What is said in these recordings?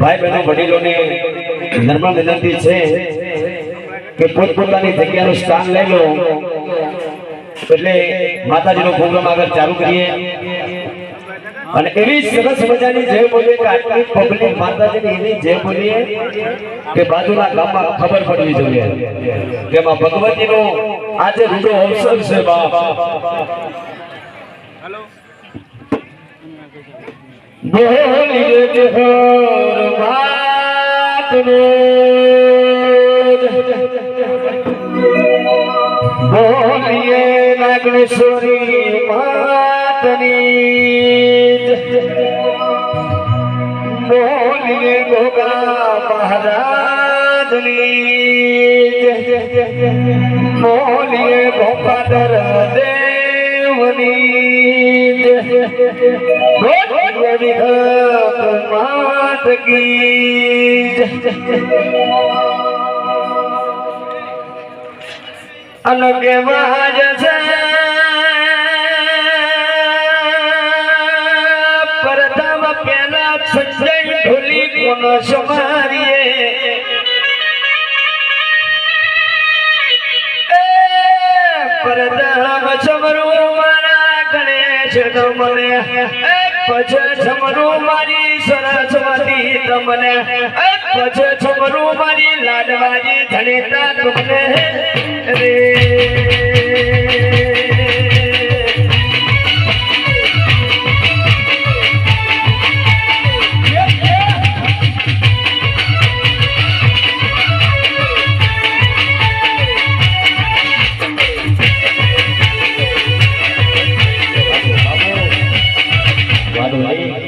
ભાઈ બહેનો વડીલોને નમ્ર વિનંતી છે કે પોતપોતાની જગ્યાનું સ્થાન લઈ લો. એટલે માતાજીનો પ્રોગ્રામ આગળ ચાલુ કરીએ. અને એવી સરસ મજાની જય બોલીએ કે આટલી પબ્લિક માતાજીની એવી જય બોલીએ કે બાજુના ગામમાં ખબર પડવી જોઈએ. એમાં ભગવતીનો આજે રૂડો અવસર છે બાપ. બોલીએ જહોર માતનો બોલીએ નાગેશ્વરી માતની બોલીએ ગોગા મહારાજની. બોલીએ ગોપાદર દેવની. વિહત માત કી અનકે વાજ છે પ્રથમ પેલા સંજય ઢોલી કોનો સમારીએ. એ પ્રથમ સમરું મારા ગણેશ મને. પછી છમરું મારી સરસ્વતી તમને. પછી છમરું મારી લાડવાની ધનેતા તમને. રે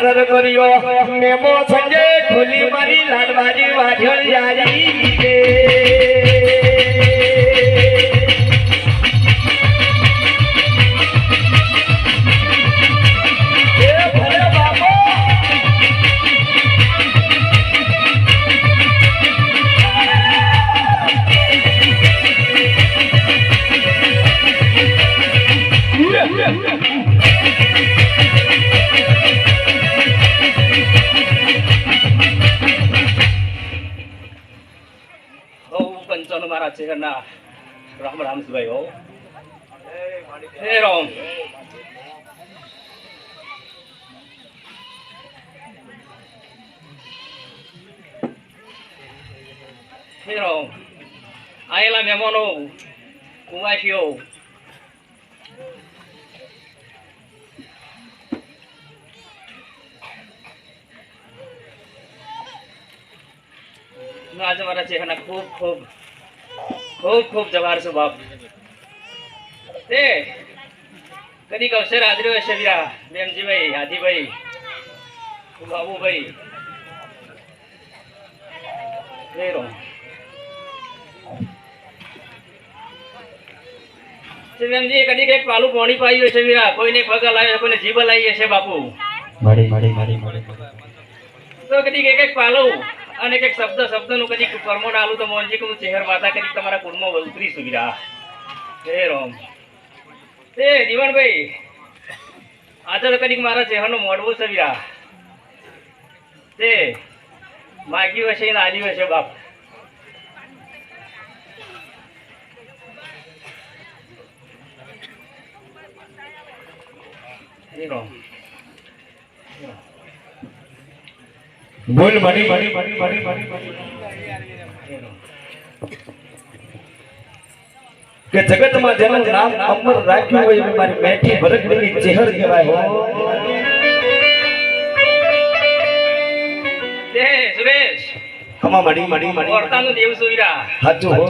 કર કર્યો મેમો સંજય ખુલી મારી લાડવાજી વાજળ જારી હો પંચાનો મારા ચહેરના રામ રામસભાઈ હો હે રામ. હે રામ. આયેલા મહેમાનો કુવાસીઓ હું આજે મારા ચહેરાના ખૂબ ખૂબ ખૂબ ખૂબ જવાર છું બાપ તે કદીક અવસર હાજરી હશે વ્યા બેનજીભાઈ હાજીભાઈ બાબુભાઈ વેરો કદીક એક પાલું પાણી પાયું હશે વીરા કોઈને પગ લાવ્યો કોઈને જીભ લાવી હશે બાપુ મળી મળી મળી મળી તો કદી એક પાલવ અને કંઈક શબ્દ શબ્દ શબ્દનું કદી કર્મોડ આલું તો મોનજી હું ચહેર માતા કદી તમારા કુળમાં ઉતરી સુવિધા હે રોમ. એ જીવનભાઈ, આજે તો કદીક મારા ચહેરનો મોડવો છે વીરા. તે માગ્યું હશે ને આલ્યું હશે બાપ. હે રામ. બોલ બની બની બની બની બની મારી કે જગતમાં જેનું નામ અમર રાખ્યું હોય એ મારી મેઠી ભરકડેલી ચહેર કહેવાય. હો સુરેશ. કમા મડી મડી મડી વર્તાનું દેવ સુઈરા. સાચું હો.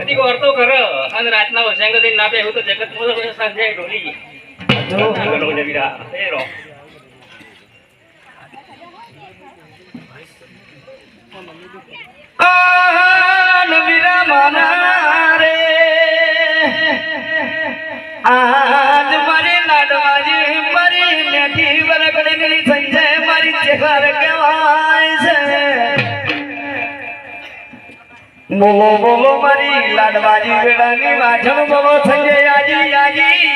કદી વર્તો કર. અને રાતના વસંગ દે ના બેહું તો જગત મોદો સંજય ઢોલી. સાચું ગણો જવીરા એ રે આજ મારી લાડવાજી મારી મેઠી વરગડની સંજય છે. બોલો બોલો મારી લાડવાજી વેડાની વાજણ બોલો, સંજય આજી આજી.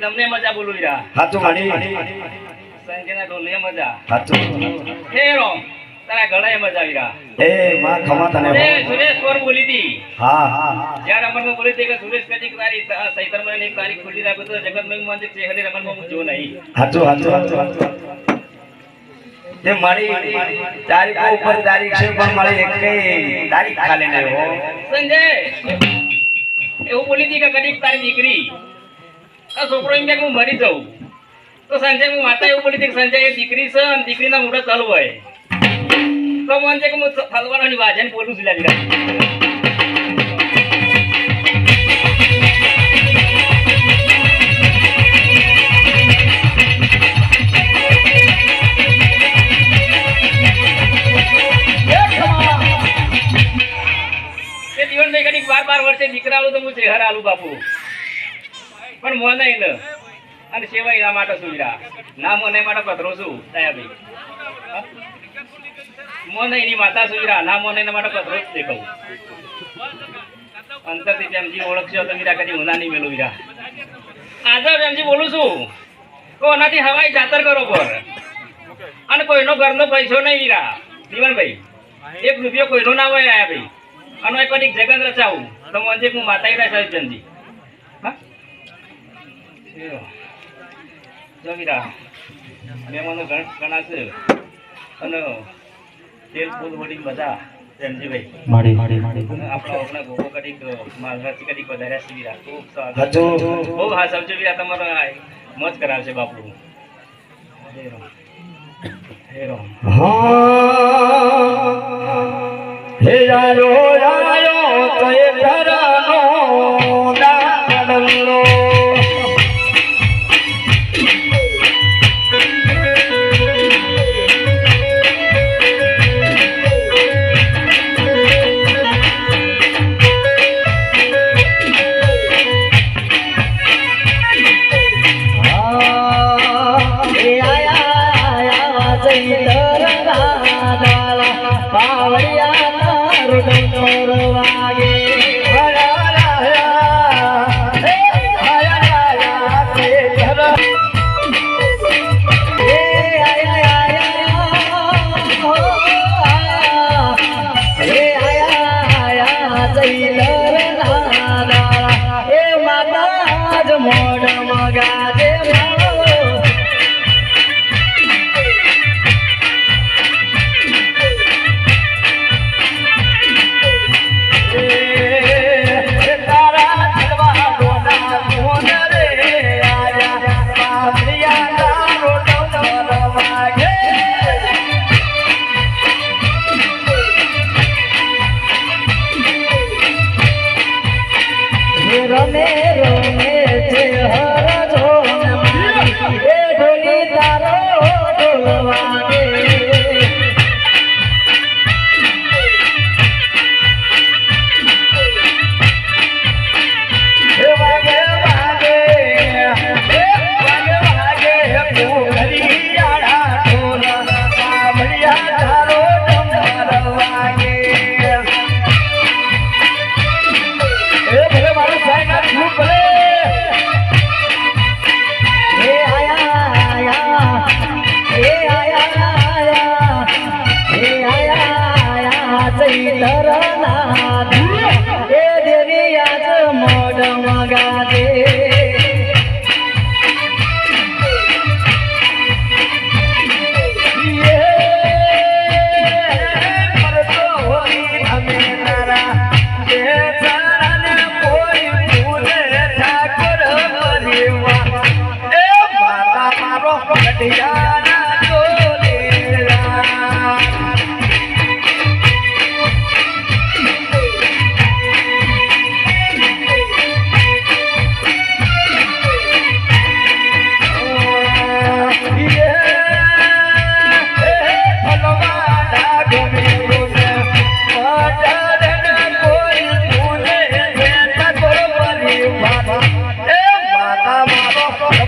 તમને મજા બોલું હાચું સંજયના ઢોલને મજા. હાચું. હે રોમ તારા ગળાએ મજા આવી રા એ માં ખમા તને. સુરેશ કોર બોલી હતી. હા હા જ્યારે અમરમાં બોલી હતી કે સુરેશ કદી તારી ચૈતર મહિનાની એક તારીખ ખુલ્લી રાખો તો જગત મેં મંદિર ચેહરી રમણમાં હું જો નહીં. હાચું હાચું હાચું તે મારી તારીખો ઉપર તારીખ છે પણ મારી એક તારીખ ખાલી નહીં હો. સંજય! એવું બોલી હતી કે ગરીબ તારી દીકરી. છોકરો એમ કે હું મરી જાઉં. તો સંજય, હું માતા એવું બોલી હતી કે સંજય, એ દીકરી છે અને દીકરીના મોઢા ચાલુ હોય. તો મને કે હું ફલવાનાની વાજન બોલું છું લાગી તે જીવનભાઈ કડીક બાર બાર વર્ષે નીકળાવું તો હું શ્રીહર આલું બાપુ. પણ મો નહીં ને. અને સેવા એના માટે સુવિધા ના મને માટે પથરો છું દયાભાઈ હા? મોં નહીં એની માતા સુવિધા ના મોને એના માટે પથરો જ દેખાવું અંતરથી પ્રેમજી ઓળખશો તો મીરા કદી ઉના નહીં મેલું વીરા આજે પ્રેમજી બોલું છું. કોનાથી હવાઈ જાતર કરો પર અને કોઈનો ઘરનો પૈસો નહીં વીરા જીવનભાઈ, એક રૂપિયો કોઈનો ના હોય આયા ભાઈ. અને એક કડીક જગત રચાવું. તો મને હું માતાઈ સાહેબ જનજી હા? એવો. જો વીરા મહેમાનો ઘણ ઘણા છે. અને તેલ ફૂલ વડી બધા મોજ કરાવશે બાપુ. હે રામ. હે. રામ. ¡Claro!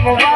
નો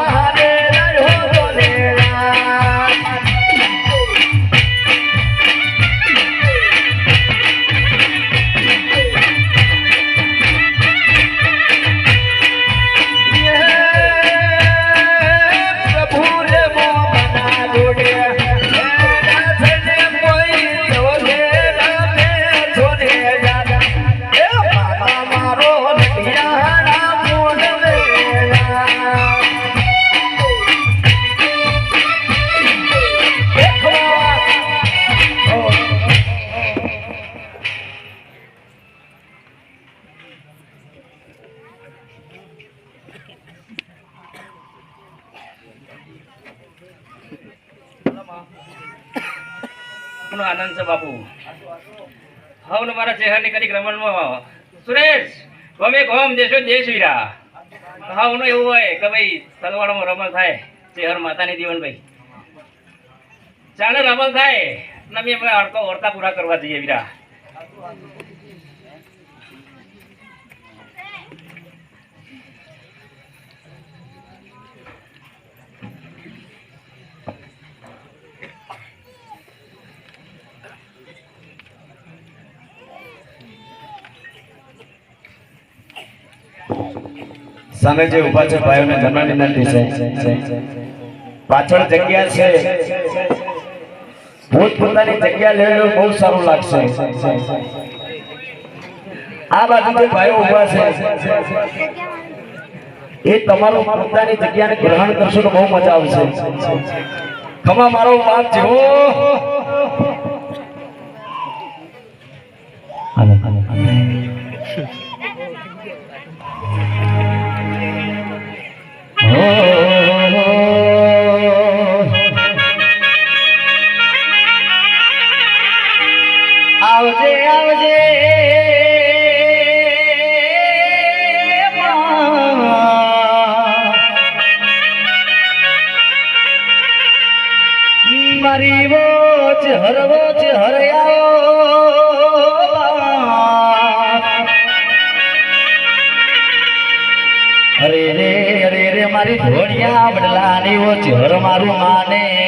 હવ ને મારા ચહેરાની કડીક રમણમાં સુરેશ, ગમે ગોમ દેશો દેશ વીરા. હા નો એવું હોય કે ભાઈ તલવાડમાં રમણ થાય, ચહેર માતાની દીવનભાઈ. ચાલે રમણ થાય ને અમે અડકો ઓરતા પૂરા કરવા જઈએ વીરા. સામે જે ઊભા છે, ભાઈઓને જન્મની વિનંતી છે. પાછળ જગ્યા છે. પોતપોતાની જગ્યા લેવું બહુ સારું લાગશે. આ બાજુ જે ભાઈઓ ઊભા છે, એ તમારું પોતાની જગ્યાને ગ્રહણ કરશો તો બહુ મજા આવશે. ખમા, મારો વાત જેવો. હાલો હાલો. અરે રે અરે રે મારી ધોળિયા બદલાની વોચ હર મારું માને.